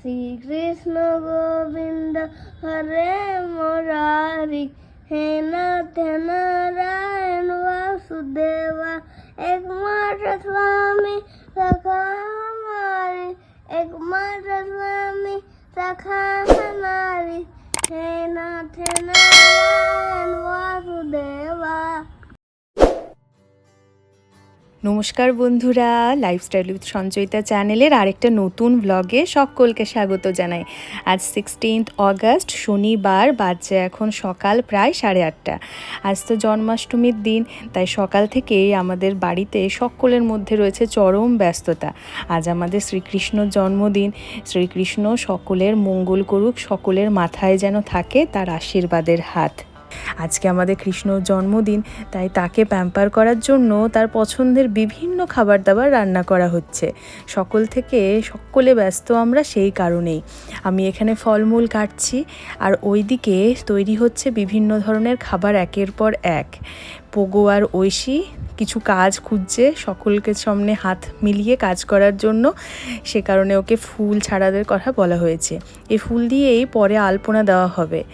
শ্রীকৃষ্ণ গোবিন্দ, হরে মোরারি। হে নাথ নারায়ণ, বাসুদেবা, একমাত্র স্বামী সখামারি একমাত্র স্বামী সখা নারী হে নাথ নারায়ণ, বাসুদেবা। নমস্কার বন্ধুরা লাইফস্টাইল উইথ সঞ্চয়িতা চ্যানেলের আরেকটা নতুন ব্লগে সকলকে স্বাগত জানাই। আজ সিক্সটিন্থ অগস্ট শনিবার, বাজছে এখন সকাল প্রায় সাড়ে আটটা। আজ তো জন্মাষ্টমীর দিন, তাই সকাল থেকেই আমাদের বাড়িতে সকলের মধ্যে রয়েছে চরম ব্যস্ততা। আজ আমাদের শ্রীকৃষ্ণর জন্মদিন, শ্রীকৃষ্ণ সকলের মঙ্গল করুক, সকলের মাথায় যেন থাকে তার আশীর্বাদের হাত। আজকে আমাদের কৃষ্ণর জন্মদিন, তাই তাকে প্যাম্পার করার জন্য তার পছন্দের বিভিন্ন খাবার দাবার রান্না করা হচ্ছে। সকল থেকে সকলে ব্যস্ত আমরা সেই কারণেই। আমি এখানে ফলমূল কাটছি, আর ওইদিকে তৈরি হচ্ছে বিভিন্ন ধরনের খাবার একের পর এক। পোগো আর ঐশী কিছু কাজ খুঁজছে সকলকে সামনে হাত মিলিয়ে কাজ করার জন্য। সে কারণে ওকে ফুল ছাড়াদের কথা বলা হয়েছে। এই ফুল দিয়েই পরে আলপনা দেওয়া হবে।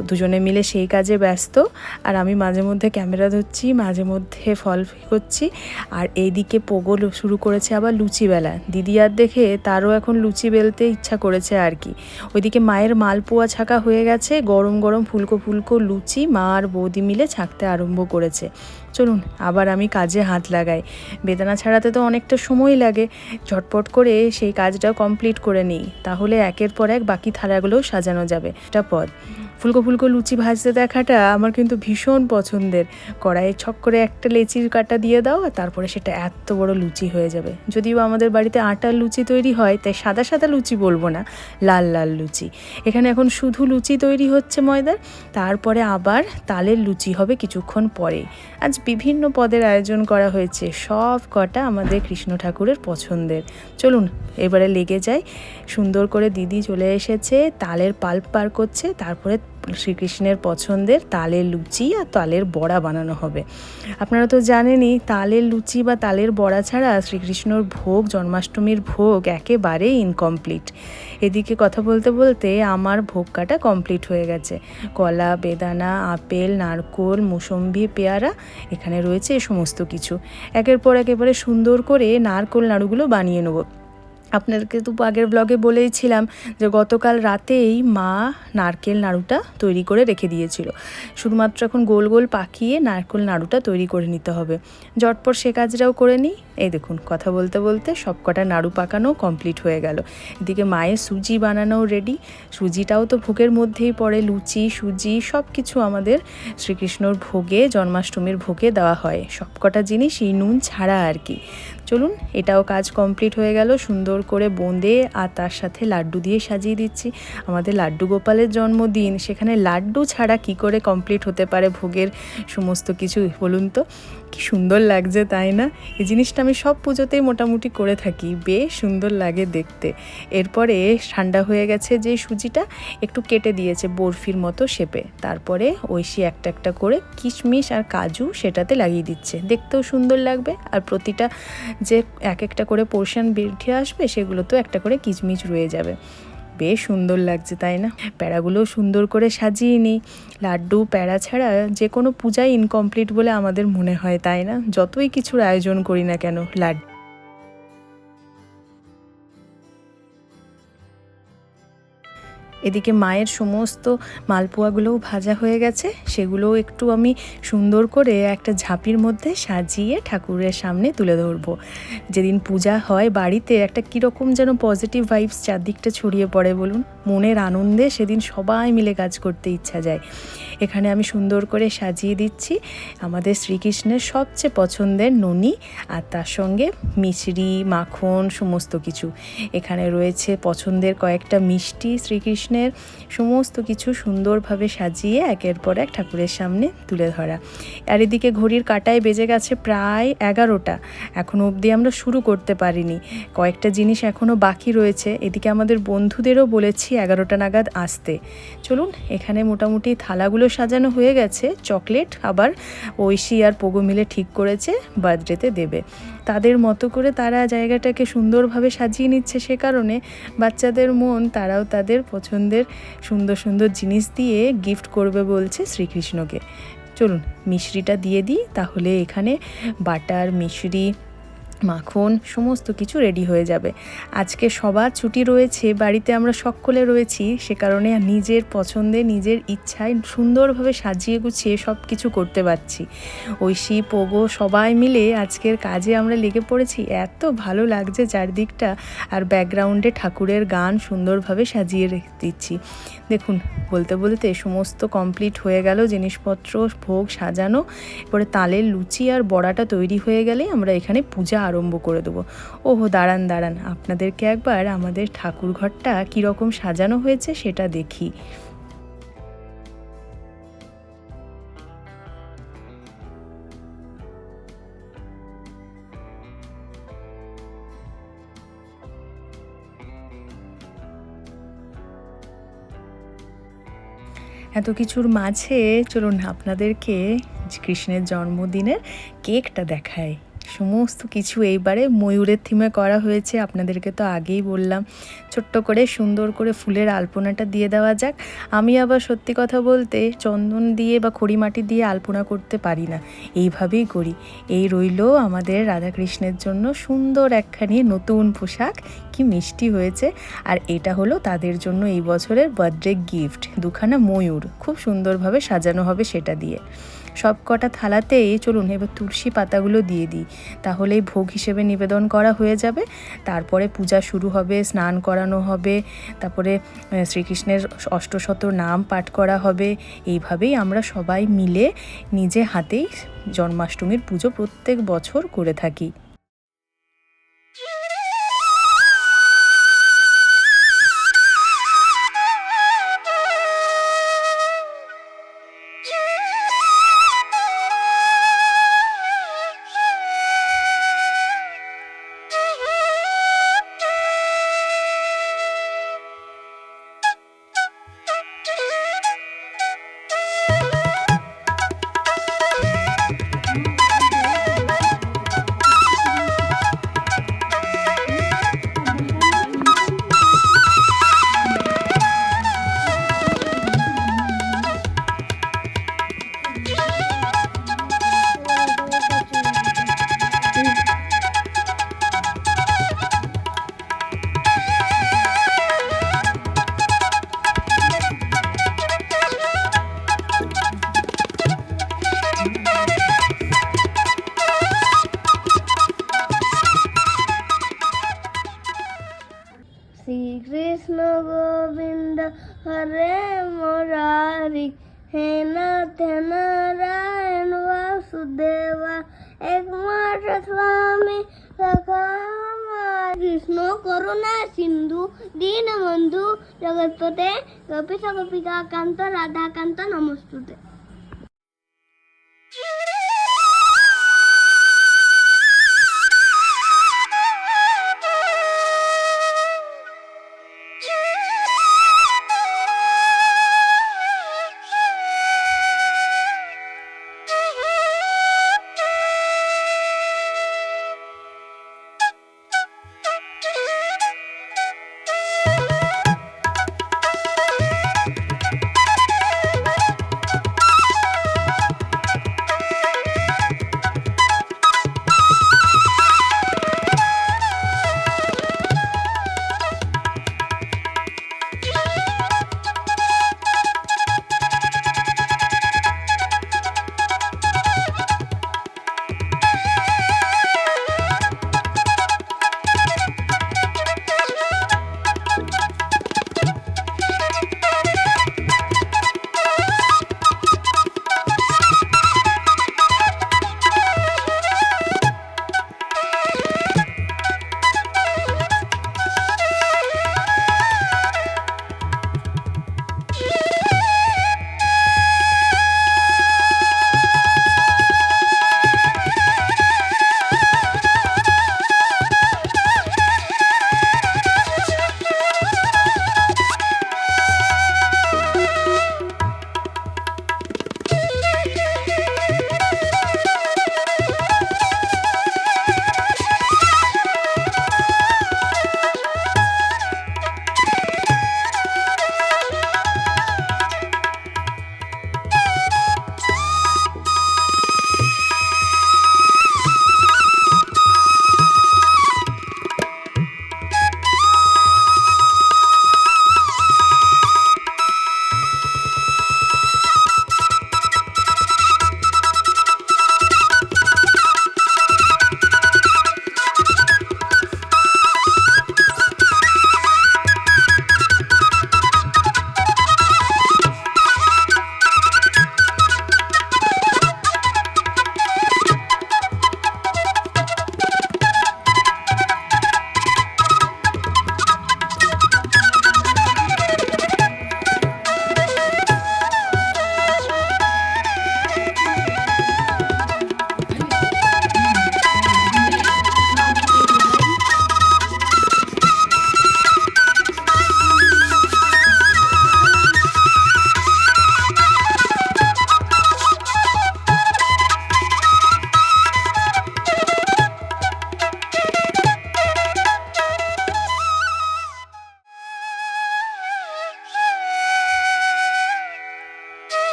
দুজনে মিলে সেই কাজে ব্যস্ত। আর আমি মাঝে মধ্যে ক্যামেরা ধরছি, মাঝে মধ্যে ফল করছি। আর এইদিকে পোগো শুরু করেছে আবার লুচি বেলা। দিদি আর দেখে তারও এখন লুচি বেলতে ইচ্ছা করেছে আর কি। ওইদিকে মায়ের মালপোয়া ছাকা হয়ে গেছে, গরম গরম ফুলকো ফুলকো লুচি মা আর বৌদি মিলে ছাঁকতে আরম্ভ করেছে। চলুন, আবার আমি কাজে হাত লাগাই। বেদানা ছাড়াতে তো অনেকটা সময় লাগে। ঝটপট করে সেই কাজটা কমপ্লিট করে নিই। তাহলে একের পর এক বাকি থালাগুলোও সাজানো যাবে। এটা পদ। ফুলকো ফুলকো লুচি ভাজতে দেখাটা আমার কিন্তু ভীষণ পছন্দের। কড়াইয়ে ছক করে একটা লেচির কাটা দিয়ে দাও আর তারপরে সেটা এত বড় লুচি হয়ে যাবে। যদিও আমাদের বাড়িতে আটার লুচি তৈরি হয়, তাই সাদা সাদা লুচি বলব না, লাল লাল লুচি। এখানে এখন শুধু লুচি তৈরি হচ্ছে ময়দার, তারপরে আবার তালের লুচি হবে কিছুক্ষণ পরে আজ বিভিন্ন পদের আয়োজন করা হয়েছে, সব কটা আমাদের কৃষ্ণ ঠাকুরের পছন্দের। চলুন, এবারে লেগে যায় সুন্দর করে দিদি চলে এসেছে, তালের পাল্প পার করছে, তারপরে শ্রীকৃষ্ণের পছন্দের তালের লুচি আর তালের বড়া বানানো হবে। আপনারা তো জানেনই, তালের লুচি বা তালের বড়া ছাড়া শ্রীকৃষ্ণর ভোগ, জন্মাষ্টমীর ভোগ একেবারেই ইনকমপ্লিট এদিকে কথা বলতে বলতে আমার ভোগ কাটা কমপ্লিট হয়ে গেছে। কলা, বেদানা, আপেল, নারকোল, মুসম্বি, পেয়ারা, এখানে রয়েছে এ সমস্ত কিছু। একের পর একেবারে সুন্দর করে নারকোল নাড়ুগুলো বানিয়ে নেব। আপনাদেরকে তো আগের ব্লগে বলেইছিলাম যে গতকাল রাতেই মা নারকেল নাড়ুটা তৈরি করে রেখে দিয়েছিল। শুধুমাত্র এখন গোল গোল পাকিয়ে নারকেল নাড়ুটা তৈরি করে নিতে হবে। ঝটপট সে কাজটাও করে নিই। এই দেখুন, কথা বলতে বলতে সব কটা নাড়ু পাকানো কমপ্লিট হয়ে গেল। এদিকে মায়ের সুজি বানানো রেডি সুজিটাও তো ভোগের মধ্যেই পড়ে। লুচি, সুজি সব কিছু আমাদের শ্রীকৃষ্ণর ভোগে, জন্মাষ্টমীর ভোগে দেওয়া হয়। সব কটা জিনিস এই নুন ছাড়া আর কি। চলুন, এটাও কাজ কমপ্লিট হয়ে গেল। সুন্দর করে বোঁদে আর তার সাথে লাড্ডু দিয়ে সাজিয়ে দিচ্ছি। আমাদের লাড্ডু গোপালের জন্মদিন, সেখানে লাড্ডু ছাড়া কি করে কমপ্লিট হতে পারে ভোগের সমস্ত কিছু বলুন তো? কি সুন্দর লাগছে, তাই না? এই জিনিসটা আমি সব পুজোতেই মোটামুটি করে থাকি, বেশ সুন্দর লাগে দেখতে। এরপরে ঠান্ডা হয়ে গেছে যে সুজিটা, একটু কেটে দিয়েছে বরফির মতো শেপে। তারপরে ঐশী একটা একটা করে কিশমিশ আর কাজু সেটাতে লাগিয়ে দিচ্ছে। দেখতেও সুন্দর লাগবে আর প্রতিটা যে এক একটা করে পোর্শন বেরিয়ে আসবে সেগুলো তো একটা করে কিচমিচ রয়ে যাবে। বেশ সুন্দর লাগছে, তাই না? প্যাড়াগুলো সুন্দর করে সাজিয়ে নিই। লাড্ডু প্যাড়া ছাড়া যে কোনো পূজাই ইনকমপ্লিট বলে আমাদের মনে হয়, তাই না? যতই কিছুর আয়োজন করি না কেন, লাড্ডু এদিকে মায়ের সমস্ত মালপোয়াগুলোও ভাজা হয়ে গেছে। সেগুলোও একটু আমি সুন্দর করে একটা ঝাঁপির মধ্যে সাজিয়ে ঠাকুরের সামনে তুলে ধরব। যেদিন পূজা হয় বাড়িতে একটা কীরকম যেন পজিটিভ ভাইবস চারদিকটা ছড়িয়ে পড়ে, বলুন। মনের আনন্দে সেদিন সবাই মিলে কাজ করতে ইচ্ছা যায়। এখানে আমি সুন্দর করে সাজিয়ে দিচ্ছি আমাদের শ্রীকৃষ্ণের সবচেয়ে পছন্দের ননি আর তার সঙ্গে মিছরি, মাখন, সমস্ত কিছু। এখানে রয়েছে পছন্দের কয়েকটা মিষ্টি শ্রীকৃষ্ণের, সমস্ত কিছু সুন্দরভাবে সাজিয়ে একের পর এক ঠাকুরের সামনে তুলে ধরা। আর এদিকে ঘড়ির কাটায় বেজে গেছে প্রায় এগারোটা। এখনও অবধি আমরা শুরু করতে পারিনি। কয়েকটা জিনিস এখনও বাকি রয়েছে। এদিকে আমাদের বন্ধুদেরও বলেছি এগারোটা নাগাদ আসতে। চলুন, এখানে মোটামুটি থালাগুলো সাজানো হয়ে গেছে। চকলেট আবার ঐশী আর পোগো মিলে ঠিক করেছে, বার্থডেতে দেবে। তাদের মতো করে তারা জায়গাটাকে সুন্দরভাবে সাজিয়ে নিচ্ছে সে কারণে বাচ্চাদের মন তারাও তাদের পছন্দের সুন্দর সুন্দর জিনিস দিয়ে গিফট করবে বলছে শ্রীকৃষ্ণকে। চলুন মিশ্রিটা দিয়ে দিই, তাহলে এখানে বাটার মিশ্রি মাখন, সমস্ত কিছু রেডি হয়ে যাবে। আজকে সবার ছুটি রয়েছে, বাড়িতে আমরা সকলে রয়েছি, সে কারণে নিজের পছন্দে, নিজের ইচ্ছায় সুন্দরভাবে সাজিয়ে গুছিয়ে সব কিছু করতে পারছি। ঐশী, পোগো সবাই মিলে আজকের কাজে আমরা লেগে পড়েছি। এত ভালো লাগছে চারদিকটা আর ব্যাকগ্রাউন্ডে ঠাকুরের গান সুন্দরভাবে সাজিয়ে রেখে, দিচ্ছি। দেখুন, বলতে বলতে সমস্ত কমপ্লিট হয়ে গেল, জিনিসপত্র, ভোগ সাজানো, এরপরে তালের লুচি আর বড়াটা তৈরি হয়ে গেলে আমরা এখানে পূজা আরম্ভ করে দেবো। ওহো, দাঁড়ান দাঁড়ান, আপনাদেরকে একবার আমাদের ঠাকুর ঘরটা কীরকম সাজানো হয়েছে সেটা দেখি। এত কিছুর মাঝে চলুন আপনাদেরকে কৃষ্ণের জন্মদিনের কেকটা দেখায় সমস্ত কিছু এইবারে ময়ূরের থিমে করা হয়েছে, আপনাদেরকে তো আগেই বললাম। ছোট্ট করে, সুন্দর করে ফুলের আলপনাটা দিয়ে দেওয়া যাক। আমি আবার সত্যি কথা বলতে চন্দন দিয়ে বা খড়ি মাটি দিয়ে আলপনা করতে পারি না, এইভাবেই করি। এই রইল আমাদের রাধাকৃষ্ণের জন্য সুন্দর একখানি নতুন পোশাক, কি মিষ্টি হয়েছে। আর এটা হলো তাদের জন্য এই বছরের বার্থডে গিফট দুখানা ময়ূর, খুব সুন্দরভাবে সাজানো হবে সেটা দিয়ে। সব কটা থালাতেই চলুন এবার তুলসী পাতাগুলো দিয়ে দিই। তাহলেই ভোগ হিসেবে নিবেদন করা হয়ে যাবে। তারপরে পূজা শুরু হবে, স্নান করানো হবে, তারপরে শ্রীকৃষ্ণের অষ্টশত নাম পাঠ করা হবে। এইভাবেই আমরা সবাই মিলে নিজে হাতেই জন্মাষ্টমীর পুজো প্রত্যেক বছর করে থাকি। শ্রীকৃষ্ণ গোবিন্দ, হরে মুরারি। হে নাথ নারায়ণ, বাসুদেবা, একমাত্র স্বামী কৃষ্ণ করুণা সিন্ধু, দীনবন্ধু জগৎপতে গোপীশ গোপিকা, কান্ত রাধাকান্ত নমস্তুতে।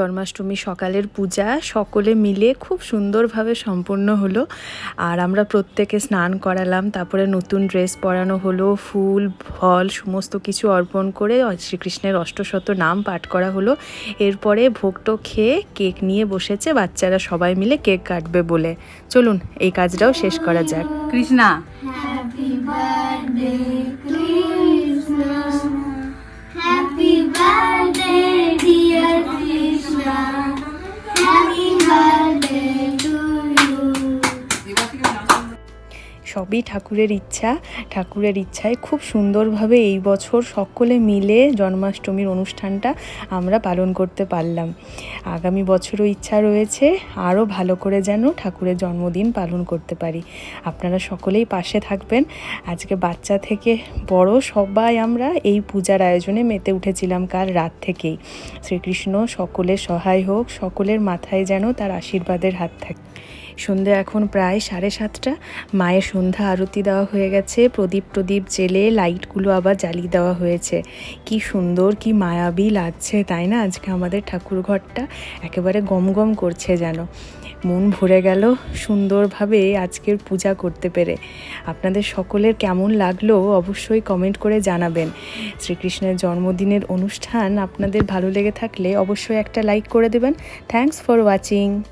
জন্মাষ্টমী সকালের পূজা সকলে মিলে খুব সুন্দরভাবে সম্পন্ন হলো। আর আমরা প্রত্যেকে স্নান করালাম তারপরে নতুন ড্রেস পরানো হলো ফুল ফল সমস্ত কিছু অর্পণ করে শ্রীকৃষ্ণের অষ্টশত নাম পাঠ করা হলো। এরপরে ভোগটো খেয়ে কেক নিয়ে বসেছে বাচ্চারা সবাই মিলে কেক কাটবে বলে। চলুন এই কাজটাও শেষ করা যাক। Krishna. Happy birthday, Krishna. Happy birthday, dear Krishna. Happy birthday সবই ঠাকুরের ইচ্ছা। ঠাকুরের ইচ্ছায় খুব সুন্দরভাবে এই বছর সকলে মিলে জন্মাষ্টমীর অনুষ্ঠানটা আমরা পালন করতে পারলাম। আগামী বছরও ইচ্ছা রয়েছে আরও ভালো করে যেন ঠাকুরের জন্মদিন পালন করতে পারি। আপনারা সকলেই পাশে থাকবেন। আজকে বাচ্চা থেকে বড় সবাই আমরা এই পূজার আয়োজনে মেতে উঠেছিলাম কাল রাত থেকেই। শ্রীকৃষ্ণ সকলের সহায় হোক, সকলের মাথায় যেন তার আশীর্বাদের হাত থাকে। সন্ধে এখন প্রায় সাড়ে সাতটা। মায়ের সন্ধ্যা আরতি দেওয়া হয়ে গেছে। প্রদীপ প্রদীপ জেলে লাইটগুলো আবার জ্বালিয়ে দেওয়া হয়েছে। কি সুন্দর, কি মায়াবী লাগছে, তাই না? আজকে আমাদের ঠাকুর ঘরটা একেবারে গম গম করছে যেন। মন ভরে গেল সুন্দরভাবে আজকের পূজা করতে পেরে। আপনাদের সকলের কেমন লাগল অবশ্যই কমেন্ট করে জানাবেন। শ্রীকৃষ্ণের জন্মদিনের অনুষ্ঠান আপনাদের ভালো লেগে থাকলে অবশ্যই একটা লাইক করে দেবেন। Thanks for watching.